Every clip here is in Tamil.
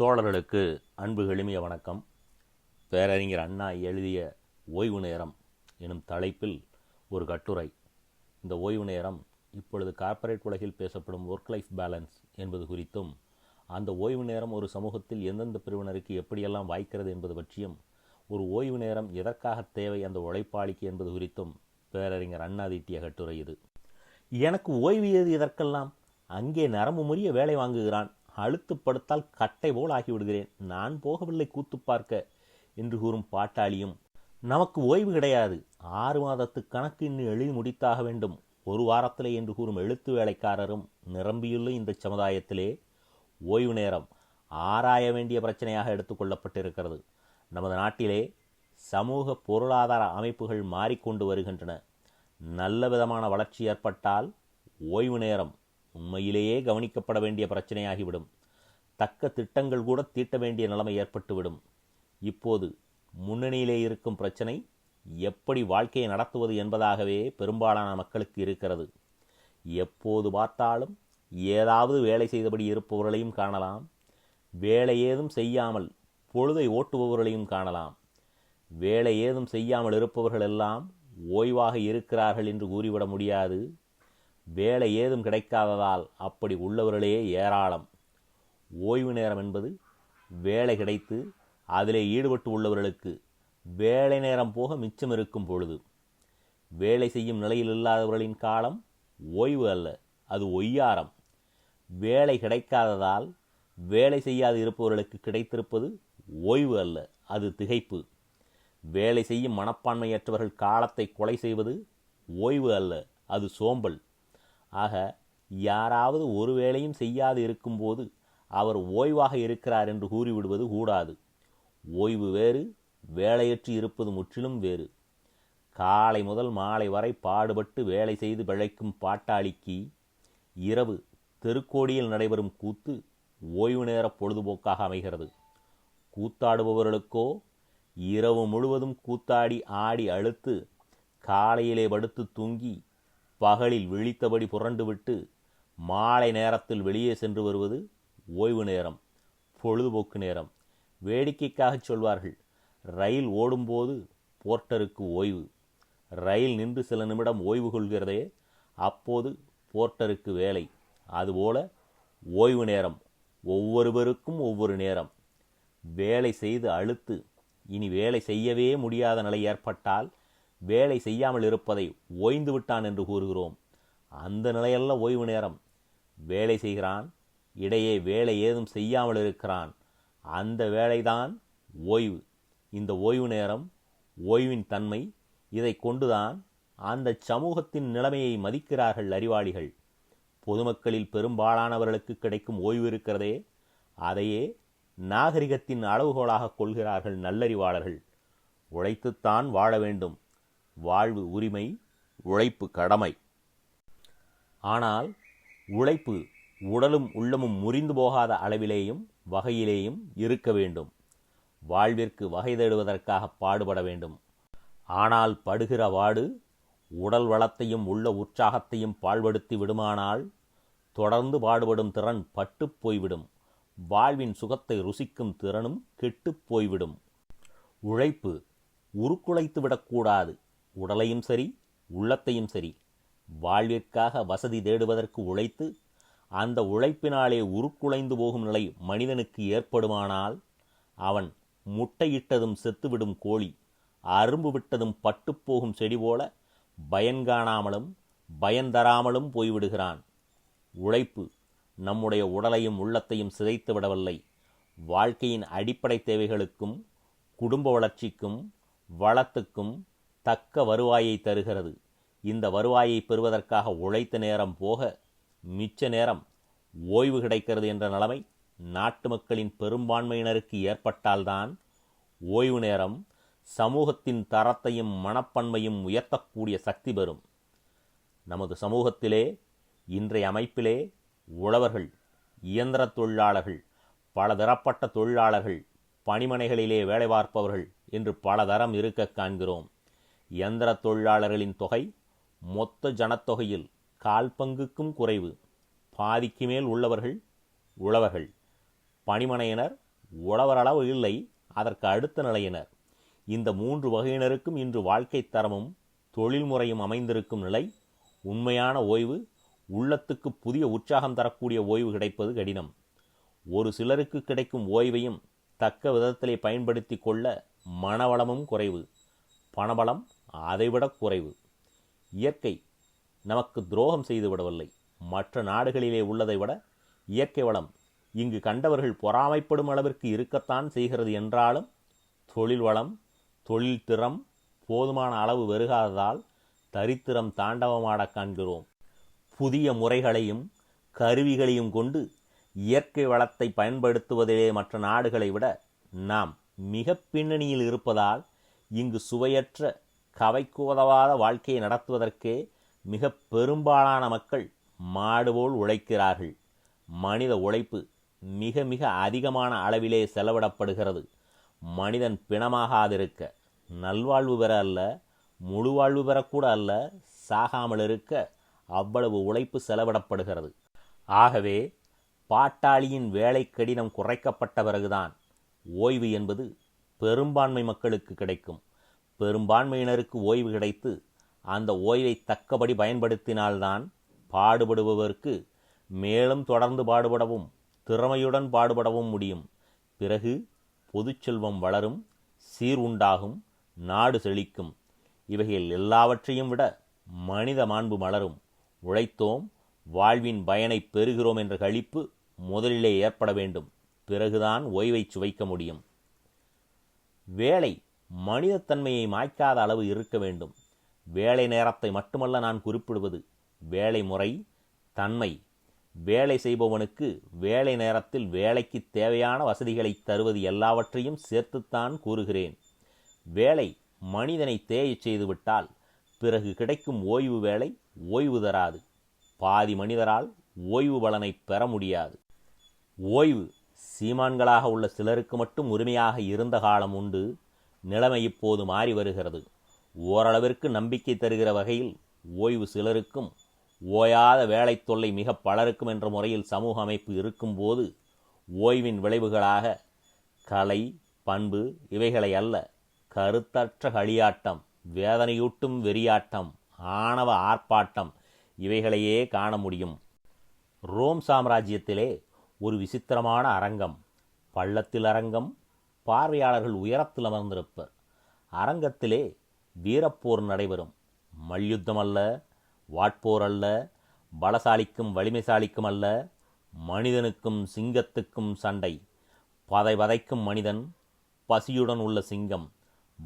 தோழர்களுக்கு அன்பு எளிமைய வணக்கம். பேரறிஞர் அண்ணா எழுதிய ஓய்வு நேரம் எனும் தலைப்பில் ஒரு கட்டுரை. இந்த ஓய்வு நேரம் இப்பொழுது கார்ப்பரேட் உலகில் பேசப்படும் ஒர்க் லைஃப் பேலன்ஸ் என்பது குறித்தும் அந்த ஓய்வு நேரம் ஒரு சமூகத்தில் எந்தெந்த பிரிவினருக்கு எப்படியெல்லாம் வாய்க்கிறது என்பது பற்றியும் ஒரு ஓய்வு நேரம் எதற்காக தேவை அந்த உழைப்பாளிக்கு என்பது குறித்தும் பேரறிஞர் அண்ணா தீட்டிய கட்டுரை இது. எனக்கு ஓய்வு எது இதற்கெல்லாம்? அங்கே நரம்பு முறிய வேலை வாங்குகிறான். அழுத்து படுத்தால் கட்டை போல் ஆகிவிடுகிறேன். நான் போகவில்லை கூத்து பார்க்க என்று கூறும் பாட்டாளியும். நமக்கு ஓய்வு கிடையாது. ஆறு மாதத்து கணக்கு இன்னும் எழுதி முடித்தாக வேண்டும். ஒரு வாரத்திலே என்று கூறும் எழுத்து வேலைக்காரரும் நிரம்பியுள்ள இந்த சமுதாயத்திலே ஓய்வு நேரம் ஆராய வேண்டிய பிரச்சனையாக எடுத்துக்கொள்ளப்பட்டிருக்கிறது நமது நாட்டிலே சமூக பொருளாதார அமைப்புகள் மாறிக்கொண்டு வருகின்றன. நல்ல விதமான வளர்ச்சி ஏற்பட்டால் ஓய்வு நேரம் உண்மையிலேயே கவனிக்கப்பட வேண்டிய பிரச்சனையாகிவிடும். தக்க திட்டங்கள் கூட தீட்ட வேண்டிய நிலைமை ஏற்பட்டுவிடும். இப்போது முன்னணியிலே இருக்கும் பிரச்சனை எப்படி வாழ்க்கையை நடத்துவது என்பதாகவே பெரும்பாலான மக்களுக்கு இருக்கிறது. எப்போது பார்த்தாலும் ஏதாவது வேலை செய்தபடி இருப்பவர்களையும் காணலாம். வேலை ஏதும் செய்யாமல் பொழுதை ஓட்டுபவர்களையும் காணலாம். வேலை ஏதும் செய்யாமல் இருப்பவர்கள் எல்லாம் ஓய்வாக இருக்கிறார்கள் என்று கூறிவிட முடியாது. வேலை ஏதும் கிடைக்காததால் அப்படி உள்ளவர்களே ஏராளம். ஓய்வு நேரம் என்பது வேலை கிடைத்து அதிலே ஈடுபட்டு உள்ளவர்களுக்கு வேலை நேரம் போக மிச்சம் இருக்கும் பொழுது. வேலை செய்யும் நிலையில் இல்லாதவர்களின் காலம் ஓய்வு அல்ல அது ஒய்யாரம். வேலை கிடைக்காததால் வேலை செய்யாது இருப்பவர்களுக்கு கிடைத்திருப்பது ஓய்வு அல்ல அது திகைப்பு. வேலை செய்யும் மனப்பான்மையற்றவர்கள் காலத்தை கொலை செய்வது ஓய்வு அல்ல அது சோம்பல். ஆக யாராவது ஒரு வேலையும் செய்யாது இருக்கும்போது அவர் ஓய்வாக இருக்கிறார் என்று கூறிவிடுவது கூடாது. ஓய்வு வேறு வேலையற்று இருப்பது முற்றிலும் வேறு. காலை முதல் மாலை வரை பாடுபட்டு வேலை செய்து பிழைக்கும் பாட்டாளிக்கு இரவு தெருக்கோடியில் நடைபெறும் கூத்து ஓய்வு நேர பொழுதுபோக்காக அமைகிறது. கூத்தாடுபவர்களுக்கோ இரவு முழுவதும் கூத்தாடி ஆடி அழுத்து காலையிலே படுத்து தூங்கி பகலில் விழித்தபடி புரண்டுவிட்டு மாலை நேரத்தில் வெளியே சென்று வருவது ஓய்வு நேரம் பொழுதுபோக்கு நேரம். வேடிக்கைக்காகச் சொல்வார்கள் ரயில் ஓடும்போது போர்ட்டருக்கு ஓய்வு. ரயில் நின்று சில நிமிடம் ஓய்வு கொள்கிறதே அப்போது போர்ட்டருக்கு வேலை. அதுபோல ஓய்வு நேரம் ஒவ்வொருவருக்கும் ஒவ்வொரு நேரம். வேலை செய்து அழுத்து இனி வேலை செய்யவே முடியாத நிலை ஏற்பட்டால் வேலை செய்யாமல் இருப்பதை ஓய்ந்து விட்டான் என்று கூறுகிறோம். அந்த நிலையல்ல ஓய்வு நேரம். வேலை செய்கிறான் இடையே வேலை ஏதும் செய்யாமல் இருக்கிறான். அந்த வேலைதான் ஓய்வு. இந்த ஓய்வு நேரம் ஓய்வின் தன்மை இதை கொண்டுதான் அந்த சமூகத்தின் நிலைமையை மதிக்கிறார்கள் அறிவாளிகள். பொதுமக்களில் பெரும்பாலானவர்களுக்கு கிடைக்கும் ஓய்வு இருக்கிறதே அதையே நாகரிகத்தின் அளவுகோலாக கொள்கிறார்கள் நல்லறிவாளர்கள். உழைத்துத்தான் வாழ வேண்டும். வாழ்வு உரிமை உழைப்பு கடமை. ஆனால் உழைப்பு உடலும் உள்ளமும் முறிந்து போகாத அளவிலேயும் வகையிலேயும் இருக்க வேண்டும். வாழ்விற்கு வகை தேடுவதற்காக பாடுபட வேண்டும். ஆனால் படுகிற வாடு உடல் வளத்தையும் உள்ள உற்சாகத்தையும் பாழ்படுத்தி விடுமானால் தொடர்ந்து பாடுபடும் திறன் பட்டுப் போய்விடும். வாழ்வின் சுகத்தை ருசிக்கும் திறனும் கெட்டுப் போய்விடும். உழைப்பு உருக்குலைத்து விடக்கூடாது உடலையும் சரி உள்ளத்தையும் சரி வாழ்விற்காக வசதி தேடுவதற்கு உழைத்து அந்த உழைப்பினாலே உருக்குலைந்து போகும் நிலை மனிதனுக்கு ஏற்படுமானால் அவன் முட்டையிட்டதும் செத்துவிடும் கோழி அரும்பு விட்டதும் பட்டுப்போகும் செடி போல பயன்காணாமலும் பயந்தராமலும் போய்விடுகிறான். உழைப்பு நம்முடைய உடலையும் உள்ளத்தையும் சிதைத்து விடவில்லை. வாழ்க்கையின் அடிப்படை தேவைகளுக்கும் குடும்ப வளர்ச்சிக்கும் வளத்துக்கும் தக்க வருவாயை தருகிறது. இந்த வருவாயை பெறுவதற்காக உழைத்த நேரம் போக மிச்ச நேரம் ஓய்வு கிடைக்கிறது என்ற நிலைமை நாட்டு மக்களின் பெரும்பான்மையினருக்கு ஏற்பட்டால்தான் ஓய்வு நேரம் சமூகத்தின் தரத்தையும் மனப்பன்மையும் உயர்த்தக்கூடிய சக்தி பெறும். நமது சமூகத்திலே இன்றைய அமைப்பிலே உழவர்கள் இயந்திர தொழிலாளர்கள் பல தரப்பட்ட தொழிலாளர்கள் பணிமனைகளிலே வேலை பார்ப்பவர்கள் என்று பல தரம் இருக்க காண்கிறோம். இயந்திர தொழிலாளர்களின் தொகை மொத்த ஜனத்தொகையில் கால் பங்குக்கும் குறைவு. பாதிக்கு மேல் உள்ளவர்கள் உழவர்கள். பணிமனையினர் உழவரளவு இல்லை அதற்கு அடுத்த நிலையினர். இந்த மூன்று வகையினருக்கும் இன்று வாழ்க்கை தரமும் தொழில் முறையும் அமைந்திருக்கும் நிலை உண்மையான ஓய்வு உள்ளத்துக்கு புதிய உற்சாகம் தரக்கூடிய ஓய்வு கிடைப்பது கடினம். ஒரு சிலருக்கு கிடைக்கும் ஓய்வையும் தக்க விதத்திலே பயன்படுத்தி கொள்ள மனவளமும் குறைவு. பணபலம் அதைவிட குறைவு. இயற்கை நமக்கு துரோகம் செய்து விடவில்லை மற்ற நாடுகளிலே உள்ளதை விட இயற்கை வளம் இங்கு கண்டவர்கள் பொறாமைப்படும் அளவிற்கு இருக்கத்தான் செய்கிறது என்றாலும் தொழில் வளம் தொழில் திறம் போதுமான அளவு வெறுகாததால் தரித்திரம் தாண்டவமாடக் காண்கிறோம். புதிய முறைகளையும் கருவிகளையும் கொண்டு இயற்கை வளத்தை பயன்படுத்துவதிலே மற்ற நாடுகளை விட நாம் மிக பின்னணியில் இருப்பதால் இங்கு சுவையற்ற கவைக்கு உதவாத வாழ்க்கையை நடத்துவதற்கே மிக பெரும்பாலான மக்கள் மாடுபோல் உழைக்கிறார்கள். மனித உழைப்பு மிக மிக அதிகமான அளவிலே செலவிடப்படுகிறது. மனிதன் பிணமாகாதிருக்க நல்வாழ்வு பெற அல்ல முழு வாழ்வு பெறக்கூட அல்ல சாகாமல் இருக்க அவ்வளவு உழைப்பு செலவிடப்படுகிறது. ஆகவே பாட்டாளியின் வேலை கடினம் குறைக்கப்பட்ட பிறகுதான் ஓய்வு என்பது பெரும்பான்மை மக்களுக்கு கிடைக்கும். பெரும்பான்மையினருக்கு ஓய்வு கிடைத்து அந்த ஓய்வை தக்கபடி பயன்படுத்தினால்தான் பாடுபடுபவருக்கு மேலும் தொடர்ந்து பாடுபடவும் திறமையுடன் பாடுபடவும் முடியும். பிறகு பொதுச்செல்வம் வளரும் சீர் உண்டாகும் நாடு செழிக்கும். இவைகள் எல்லாவற்றையும் விட மனித மாண்பு மலரும். உழைத்தோம் வாழ்வின் பயனை பெறுகிறோம் என்ற கழிப்பு முதலிலே ஏற்பட வேண்டும். பிறகுதான் ஓய்வை சுவைக்க முடியும். வேலை மனிதத்தன்மையை மாய்க்காத அளவு இருக்க வேண்டும். வேலை நேரத்தை மட்டுமல்ல நான் குறிப்பிடுவது வேலை முறை தன்மை. வேலை செய்பவனுக்கு வேலை நேரத்தில் வேலைக்கு தேவையான வசதிகளை தருவது எல்லாவற்றையும் சேர்த்துத்தான் கூறுகிறேன். வேலை மனிதனை தேயச் செய்துவிட்டால் பிறகு கிடைக்கும் ஓய்வு வேலை ஓய்வு தராது. பாதி மனிதரால் ஓய்வு பலனை பெற முடியாது. ஓய்வு சீமான்களாக உள்ள சிலருக்கு மட்டும் உரிமையாக இருந்த காலம் உண்டு. நிலைமை இப்போது மாறி வருகிறது. ஓரளவிற்கு நம்பிக்கை தருகிற வகையில் ஓய்வு சிலருக்கும் ஓயாத வேலை தொல்லை மிக பலருக்கும் என்ற முறையில் சமூக அமைப்பு இருக்கும்போது ஓய்வின் விளைவுகளாக கலை பண்பு இவைகளை அல்ல கருத்தற்ற களியாட்டம் வேதனையூட்டும் வெறியாட்டம் ஆணவ ஆர்ப்பாட்டம் இவைகளையே காண முடியும். ரோம் சாம்ராஜ்யத்திலே ஒரு விசித்திரமான அரங்கம் பள்ளத்தில் அரங்கம் பார்வையாளர்கள் உயரத்தில் அமர்ந்திருப்பர். அரங்கத்திலே வீரப்போர் நடைபெறும். மல்யுத்தம் அல்ல வாட்போர் அல்ல பலசாலிக்கும் வலிமைசாலிக்கும் அல்ல மனிதனுக்கும் சிங்கத்துக்கும் சண்டை. பதை வதைக்கும் மனிதன் பசியுடன் உள்ள சிங்கம்.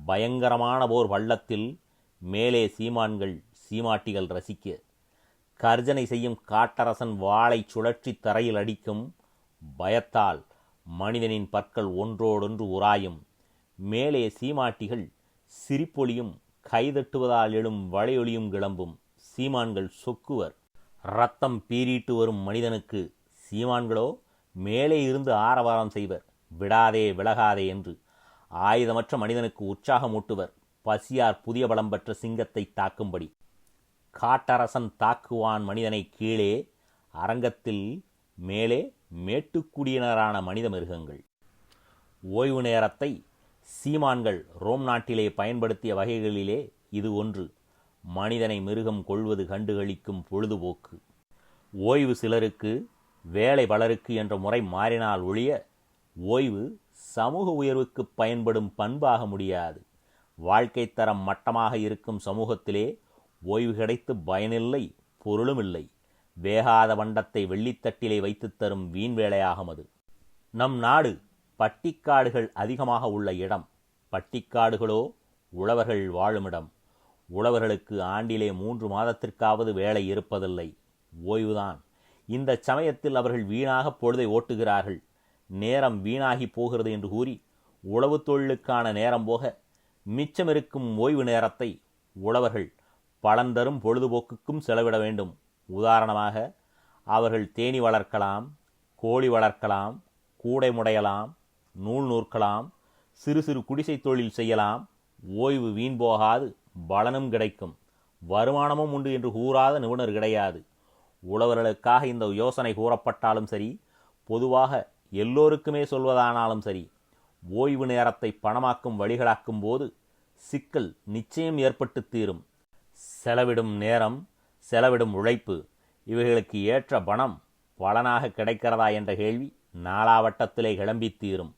பயங்கரமான போர் வள்ளத்தில் மேலே சீமான்கள் சீமாட்டிகள் ரசிக்க. கர்ஜனை செய்யும் காட்டரசன் வாளை சுழற்றி தரையில் அடிக்கும் பயத்தால் மனிதனின் பற்கள் ஒன்றோடொன்று உராயும். மேலே சீமாட்டிகள் சிரிப்பொலியும் கைதட்டுவதால் எழும் வளையொலியும் கிளம்பும். சீமான்கள் சொக்குவர். ரத்தம் பீறிட்டு வரும் மனிதனுக்கு சீமான்களோ மேலே இருந்து ஆரவாரம் செய்வர். விடாதே விலகாதே என்று ஆயுதமற்ற மனிதனுக்கு உற்சாகமூட்டுவர். பசியார் புதிய பலம் பெற்ற சிங்கத்தை தாக்கும்படி. காட்டரசன் தாக்குவான் மனிதனை கீழே அரங்கத்தில் மேலே மேட்டுக்குடியினரான மனித மிருகங்கள். ஓய்வு நேரத்தை சீமான்கள் ரோம் நாட்டிலே பயன்படுத்திய வகைகளிலே இது ஒன்று. மனிதனை மிருகம் கொள்வது கண்டுகளிக்கும் பொழுதுபோக்கு. ஓய்வு சிலருக்கு வேலை பலருக்கு என்ற முறை மாறினால் ஒழிய ஓய்வு சமூக உயர்வுக்கு பயன்படும் பண்பாக முடியாது. வாழ்க்கை தரம் மட்டமாக இருக்கும் சமூகத்திலே ஓய்வு கிடைத்து பயனில்லை பொருளும் இல்லை வேகாத வண்டத்தை வெள்ளித்தட்டிலே வைத்துத் தரும் வீண் வேலையாகும் அது. நம் நாடு பட்டிக்காடுகள் அதிகமாக உள்ள இடம். பட்டிக்காடுகளோ உழவர்கள் வாழுமிடம். உழவர்களுக்கு ஆண்டிலே மூன்று மாதத்திற்காவது வேலை இருப்பதில்லை. ஓய்வுதான். இந்த சமயத்தில் அவர்கள் வீணாக பொழுதை ஓட்டுகிறார்கள். நேரம் வீணாகி போகிறது என்று கூறி உழவு தொழிலுக்கான நேரம் போக மிச்சமிருக்கும் ஓய்வு நேரத்தை உழவர்கள் பலந்தரும் பொழுதுபோக்குக்கும் செலவிட வேண்டும். உதாரணமாக அவர்கள் தேனி வளர்க்கலாம் கோழி வளர்க்கலாம் கூடை முடையலாம் நூல் நூற்கலாம் சிறு சிறு குடிசை தொழில் செய்யலாம் ஓய்வு வீண் போகாது பலனும் கிடைக்கும் வருமானமும் உண்டு என்று கூறாத நிபுணர் கிடையாது. உழவர்களுக்காக இந்த யோசனை கூறப்பட்டாலும் சரி பொதுவாக எல்லோருக்குமே சொல்வதானாலும் சரி ஓய்வு நேரத்தை பணமாக்கும் வழிகளாக்கும் போது சிக்கல் நிச்சயம் ஏற்பட்டு தீரும். செலவிடும் நேரம் செலவிடும் உழைப்பு இவைகளுக்கு ஏற்ற பணம் பலனாக கிடைக்கிறதா என்ற கேள்வி நாலாவட்டத்திலே கிளம்பி தீரும்.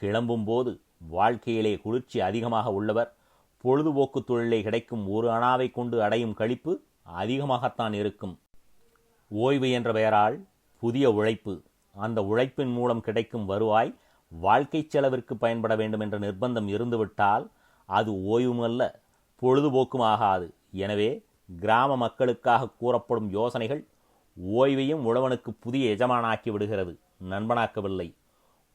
கிளம்பும்போது வாழ்க்கையிலே குளிர்ச்சி அதிகமாக உள்ளவர் பொழுதுபோக்கு தொழிலை கிடைக்கும் ஒரு அணாவை கொண்டு அடையும் கழிப்பு அதிகமாகத்தான் இருக்கும். ஓய்வு என்ற பெயரால் புதிய உழைப்பு அந்த உழைப்பின் மூலம் கிடைக்கும் வருவாய் வாழ்க்கை செலவிற்கு பயன்பட வேண்டும் என்ற நிர்பந்தம் இருந்துவிட்டால் அது ஓய்வுமல்ல பொழுதுபோக்கும் ஆகாது. எனவே கிராம மக்களுக்காக கூறப்படும் யோசனைகள் ஓய்வையும் உழவனுக்கு புதிய எஜமானாக்கி விடுகிறது. நண்பனாக்கவில்லை.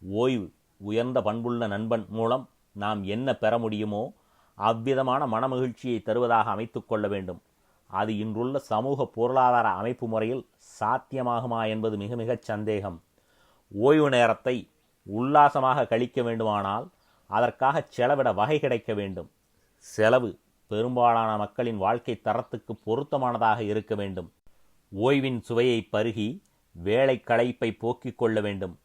ஓய்வு உயர்ந்த பண்புள்ள நண்பன் மூலம் நாம் என்ன பெற முடியுமோ அவ்விதமான மனமகிழ்ச்சியை தருவதாக அமைத்துக்கொள்ள வேண்டும். அது இன்றுள்ள சமூக பொருளாதார அமைப்பு முறையில் சாத்தியமாகுமா என்பது மிக மிகச் சந்தேகம். ஓய்வு நேரத்தை உல்லாசமாக கழிக்க வேண்டுமானால் அதற்காக செலவிட வகை கிடைக்க வேண்டும். செலவு பெரும்பாலான மக்களின் வாழ்க்கை தரத்துக்கு பொருத்தமானதாக இருக்க வேண்டும். ஓய்வின் சுவையை பருகி வேலை களைப்பை போக்கிக் கொள்ள வேண்டும்.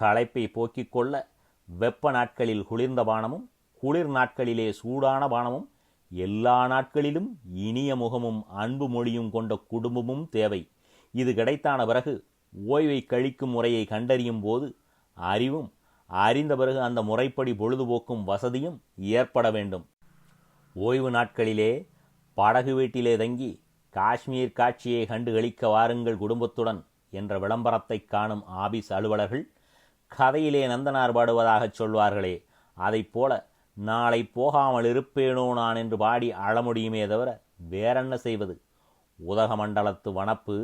களைப்பை போக்கிக் கொள்ள வெப்ப நாட்களில் குளிர்ந்த பானமும் குளிர் நாட்களிலே சூடான பானமும் எல்லா நாட்களிலும் இனிய முகமும் அன்பு மொழியும் கொண்ட குடும்பமும் தேவை. இது கிடைத்தான பிறகு ஓய்வை கழிக்கும் முறையை கண்டறியும் போது அறிவும் அறிந்த பிறகு அந்த முறைப்படி பொழுதுபோக்கும் வசதியும் ஏற்பட வேண்டும். ஓய்வு நாட்களிலே படகு வீட்டிலே தங்கி காஷ்மீர் காட்சியை கண்டு களிக்க வாருங்கள் குடும்பத்துடன் என்ற விளம்பரத்தை காணும் ஆபீஸ் அலுவலர்கள் கதையிலே நந்தனார் பாடுவதாகச் சொல்வார்களே அதைப் போல நாளை போகாமல் இருப்பேனோ நான் என்று பாடி அழ முடியுமே தவிர வேறென்ன செய்வது? உதகமண்டலத்து வனப்பு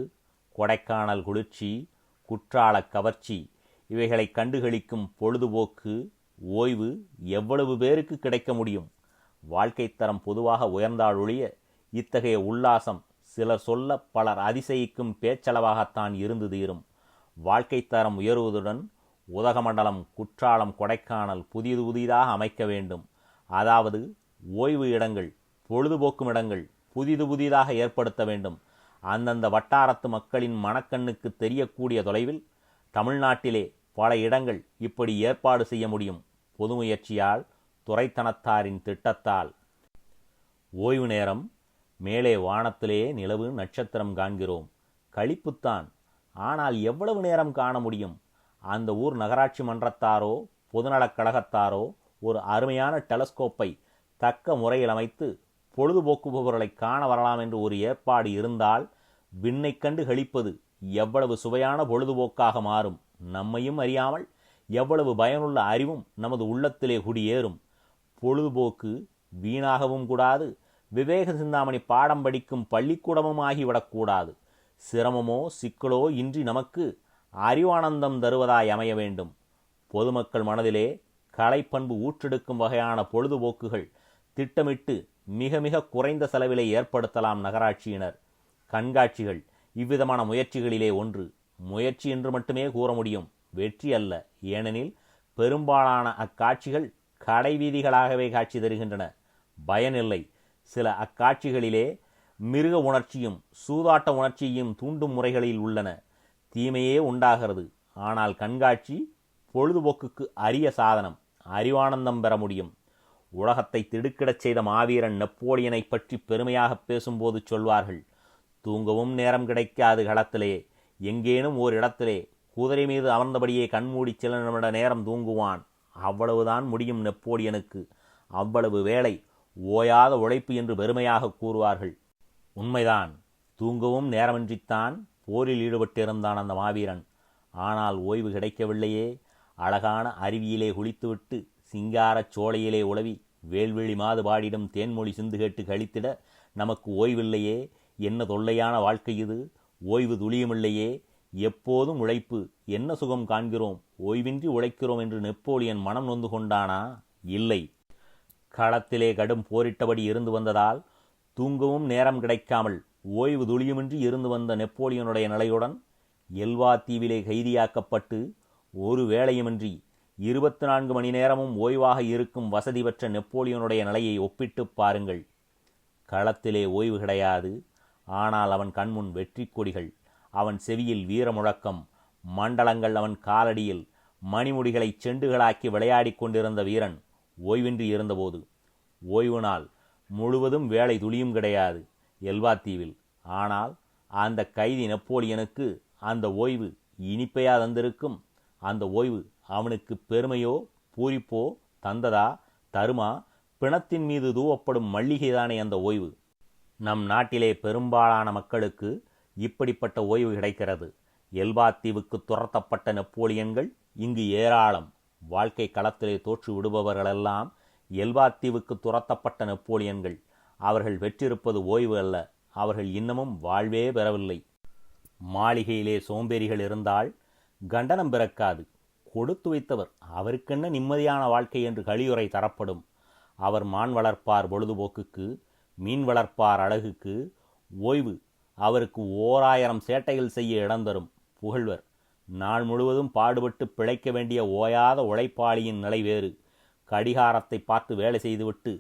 கொடைக்கானல் குளிர்ச்சி குற்றால கவர்ச்சி இவைகளை கண்டுகளிக்கும் பொழுதுபோக்கு ஓய்வு எவ்வளவு பேருக்கு கிடைக்க முடியும்? வாழ்க்கை தரம் பொதுவாக உயர்ந்தாலொழிய இத்தகைய உல்லாசம் சிலர் சொல்ல பலர் அதிசயிக்கும் பேச்சளவாகத்தான் இருந்து தீரும். வாழ்க்கை தரம் உயர்வதுடன் உதகமண்டலம் குற்றாலம் கொடைக்கானல் புதிது புதிதாக அமைக்க வேண்டும். அதாவது ஓய்வு இடங்கள் பொழுதுபோக்கும் இடங்கள் புதிது புதிதாக ஏற்படுத்த வேண்டும். அந்தந்த வட்டாரத்து மக்களின் மனக்கண்ணுக்கு தெரியக்கூடிய தொலைவில் தமிழ்நாட்டிலே பல இடங்கள் இப்படி ஏற்பாடு செய்ய முடியும். பொது முயற்சியால் துறைத்தனத்தாரின் திட்டத்தால். ஓய்வு நேரம் மேலே வானத்திலே நிலவு நட்சத்திரம் காண்கிறோம். களிப்புத்தான். ஆனால் எவ்வளவு நேரம் காண முடியும்? அந்த ஊர் நகராட்சி மன்றத்தாரோ பொதுநலக் கழகத்தாரோ ஒரு அருமையான டெலஸ்கோப்பை தக்க முறையில் அமைத்து பொழுதுபோக்குபவர்களை காண வரலாம் என்று ஒரு ஏற்பாடு இருந்தால் விண்ணை கண்டு கழிப்பது எவ்வளவு சுவையான பொழுதுபோக்காக மாறும் நம்மையும் அறியாமல் எவ்வளவு பயனுள்ள அறிவும் நமது உள்ளத்திலே குடியேறும். பொழுதுபோக்கு வீணாகவும் கூடாது. விவேக சிந்தாமணி பாடம் படிக்கும் பள்ளிக்கூடமும் ஆகிவிடக்கூடாது சிரமமோ சிக்கலோ இன்றி நமக்கு அறிவானந்தம் தருவதாய் அமைய வேண்டும். பொதுமக்கள் மனதிலே கலைப்பண்பு ஊற்றெடுக்கும் வகையான பொழுதுபோக்குகள் திட்டமிட்டு மிக மிக குறைந்த செலவிலே ஏற்படுத்தலாம் நகராட்சியினர். கண்காட்சிகள் இவ்விதமான முயற்சிகளிலே ஒன்று. முயற்சி என்று மட்டுமே கூற முடியும். வெற்றி அல்ல. ஏனெனில் பெரும்பாலான அக்காட்சிகள் கடை வீதிகளாகவே காட்சி தருகின்றன. பயனில்லை. சில அக்காட்சிகளிலே மிருக உணர்ச்சியும் சூதாட்ட உணர்ச்சியும் தூண்டும் முறைகளில் உள்ளன. தீமையே உண்டாகிறது. ஆனால் கண்காட்சி பொழுதுபோக்குக்கு அரிய சாதனம். அறிவானந்தம் பெற முடியும். உலகத்தை திடுக்கிடச் செய்த மாவீரன் நெப்போலியனை பற்றி பெருமையாக பேசும்போது சொல்வார்கள் தூங்கவும் நேரம் கிடைக்காது களத்திலே. எங்கேனும் ஓர் இடத்திலே. குதிரை மீது அமர்ந்தபடியே கண்மூடி சில நிமிட நேரம் தூங்குவான். அவ்வளவுதான் முடியும் நெப்போடியனுக்கு அவ்வளவு வேலை ஓயாத உழைப்பு என்று பெருமையாக கூறுவார்கள். உண்மைதான் தூங்கவும் நேரமின்றித்தான் போரில் ஈடுபட்டிருந்தான் அந்த மாவீரன். ஆனால் ஓய்வு கிடைக்கவில்லையே. அழகான அருவியிலே குளித்துவிட்டு சிங்காரச் சோலையிலே உழவி வேல்விழி மாது பாடிடும் தேன்மொழி சிந்து கேட்டு கழித்திட நமக்கு ஓய்வில்லையே. என்ன தொல்லையான வாழ்க்கை இது. ஓய்வு துளியுமில்லையே. எப்போதும் உழைப்பு. என்ன சுகம் காண்கிறோம்? ஓய்வின்றி உழைக்கிறோம் என்று நெப்போலியன் மனம் நொந்து கொண்டானா? இல்லை. களத்திலே கடும் போரிட்டபடி இருந்து வந்ததால் தூங்கவும் நேரம் கிடைக்காமல் ஓய்வு துளியுமின்றி இருந்து வந்த நெப்போலியனுடைய நிலையுடன் எல்வா தீவிலே கைதியாக்கப்பட்டு ஒரு வேளையுமின்றி இருபத்தி நான்கு மணி நேரமும் ஓய்வாக இருக்கும் வசதி பெற்ற நெப்போலியனுடைய நிலையை ஒப்பிட்டுப் பாருங்கள். களத்திலே ஓய்வு கிடையாது. ஆனால் அவன் கண்முன் வெற்றி கொடிகள் அவன் செவியில் வீர முழக்கம் மண்டலங்கள் அவன் காலடியில் மணிமுடிகளை செண்டுகளாக்கி விளையாடிக் கொண்டிருந்த வீரன் ஓய்வின்றி இருந்தபோது ஓய்வு நாள் முழுவதும் வேலை துளியும் கிடையாது எல்வா தீவில் ஆனால் அந்த கைதி நெப்போலியனுக்கு அந்த ஓய்வு இனிப்பையா தந்திருக்கும்? அந்த ஓய்வு அவனுக்கு பெருமையோ பூரிப்போ தந்ததா தருமா? பிணத்தின் மீது தூவப்படும் மல்லிகைதானே அந்த ஓய்வு? நம் நாட்டிலே பெரும்பாலான மக்களுக்கு இப்படிப்பட்ட ஓய்வு கிடைக்கிறது. எல்பாத்தீவுக்கு துரத்தப்பட்ட நெப்போலியன்கள் இங்கு ஏராளம். வாழ்க்கை களத்திலே தோற்று விடுபவர்களெல்லாம் எல்பாத்தீவுக்கு துரத்தப்பட்ட நெப்போலியன்கள். அவர்கள் வெற்றிருப்பது ஓய்வு அல்ல. அவர்கள் இன்னமும் வாழ்வே பெறவில்லை. மாளிகையிலே சோம்பேறிகள் இருந்தால் கண்டனம் பிறக்காது. கொடுத்து வைத்தவர் அவருக்கென்ன நிம்மதியான வாழ்க்கை என்று கழியுறை தரப்படும். அவர் மான் வளர்ப்பார் பொழுதுபோக்குக்கு மீன் வளர்ப்பார் அழகுக்கு ஓய்வு. அவருக்கு ஓராயிரம் சேட்டைகள் செய்ய இடம் தரும். புகழ்வர். நாள் முழுவதும் பாடுபட்டு பிழைக்க வேண்டிய ஓயாத உழைப்பாளியின் நிலை வேறு. கடிகாரத்தை பார்த்து வேலை செய்துவிட்டு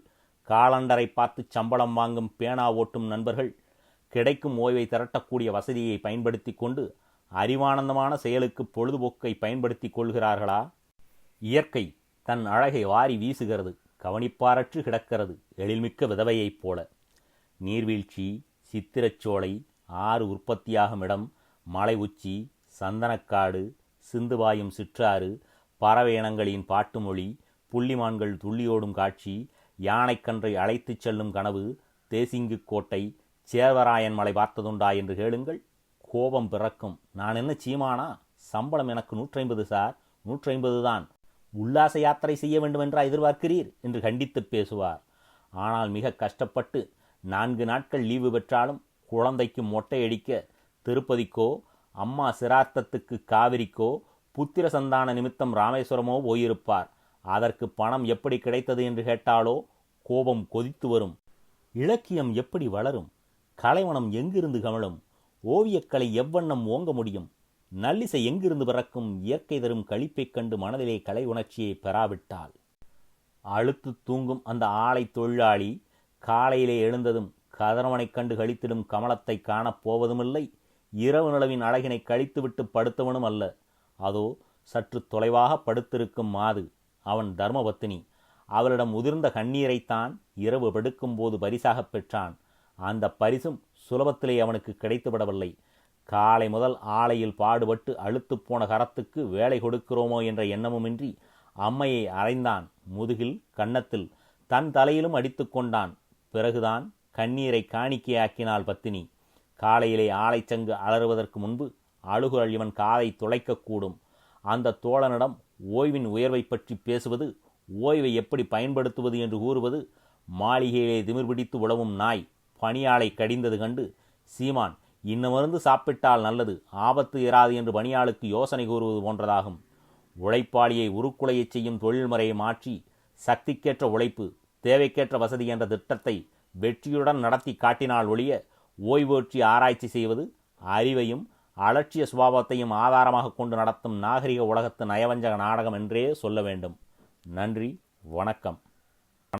காலண்டரை பார்த்து சம்பளம் வாங்கும் பேனா ஓட்டும் நண்பர்கள் கிடைக்கும் ஓய்வை திரட்டக்கூடிய வசதியை பயன்படுத்தி கொண்டு அறிவானந்தமான செயலுக்கு பொழுதுபோக்கை பயன்படுத்தி கொள்கிறார்களா? இயற்கை தன் அழகை வாரி வீசுகிறது கவனிப்பாரற்று கிடக்கிறது எழில்மிக்க விதவையைப் போல. நீர்வீழ்ச்சி சித்திரச்சோலை ஆறு உற்பத்தியாகும் இடம் மலை உச்சி சந்தனக்காடு சிந்துவாயும் சிற்றாறு பறவை இனங்களின் பாட்டு மொழி புள்ளிமான்கள் துள்ளியோடும் காட்சி யானைக்கன்றை அழைத்துச் செல்லும் கனவு தேசிங்கு கோட்டை சேர்வராயன் மலை பார்த்ததுண்டா என்று கேளுங்கள். கோபம் பிறக்கும். நான் என்ன சீமானா? சம்பளம் எனக்கு நூற்றைம்பது சார். நூற்றைம்பது தான். உல்லாச யாத்திரை செய்ய வேண்டுமென்றா எதிர்பார்க்கிறீர்? என்று கண்டித்து பேசுவார். ஆனால் மிக கஷ்டப்பட்டு நான்கு நாட்கள் லீவு பெற்றாலும் குழந்தைக்கு மொட்டையடிக்க திருப்பதிக்கோ அம்மா சிராத்தத்துக்கு காவிரிக்கோ புத்திர சந்தான நிமித்தம் ராமேஸ்வரமோ போயிருப்பார். அதற்கு பணம் எப்படி கிடைத்தது என்று கேட்டாலோ கோபம் கொதித்து வரும். இலக்கியம் எப்படி வளரும்? கலைவனம் எங்கிருந்து கமழும்? ஓவியக்கலை எவ்வண்ணம் ஓங்க முடியும்? நல்லிசை எங்கிருந்து பிறக்கும்? இயற்கை தரும் களிப்பைக் கண்டு மனதிலே கலை உணர்ச்சியை பெறாவிட்டால். அழுத்து தூங்கும் அந்த ஆலை தொழிலாளி காலையிலே எழுந்ததும் கதிரவனைக் கண்டு கழித்திடும் கமலத்தை காணப் போவதுமில்லை. இரவு நிலவின் அழகினை கழித்துவிட்டு படுத்தவனும் அல்ல. அதோ சற்று தொலைவாக படுத்திருக்கும் மாது அவன் தர்மபத்தினி. அவளிடம் உதிர்ந்த கண்ணீரைத்தான் இரவு படுக்கும்போது பரிசாகப் பெற்றான். அந்த பரிசும் சுலபத்திலே அவனுக்கு கிடைத்துவிடவில்லை. காலை முதல் ஆலையில் பாடுபட்டு அழுத்து போன கரத்துக்கு வேலை கொடுக்கிறோமோ என்ற எண்ணமுமின்றி அம்மையை அறைந்தான். முதுகில் கன்னத்தில் தன் தலையிலும் அடித்து கொண்டான். பிறகுதான் கண்ணீரை காணிக்கையாக்கினாள் பத்தினி. காலையிலே ஆலைச்சங்கு அலறுவதற்கு முன்பு அழுகுரல் இவன் காதை துளைக்கக்கூடும். அந்த தோழனிடம் ஓய்வின் உயர்வை பற்றி பேசுவது ஓய்வை எப்படி பயன்படுத்துவது என்று கூறுவது மாளிகையிலே திமிர் பிடித்து உழவும் நாய் பணியாளை கடிந்தது கண்டு சீமான் இன்னமருந்து சாப்பிட்டால் நல்லது ஆபத்து இராது என்று பணியாளுக்கு யோசனை கூறுவது போன்றதாகும். உழைப்பாளியை உருக்குலையச் செய்யும் தொழில்முறையை மாற்றி சக்திக்கேற்ற உழைப்பு தேவைக்கேற்ற வசதி என்ற திட்டத்தை வெற்றியுடன் நடத்தி காட்டினால் ஒழிய ஓய்வேற்றி ஆராய்ச்சி செய்வது அறிவையும் அலட்சிய சுபாவத்தையும் ஆதாரமாக கொண்டு நடத்தும் நாகரிக உலகத்து நயவஞ்சக நாடகம் என்றே சொல்ல வேண்டும். நன்றி வணக்கம்.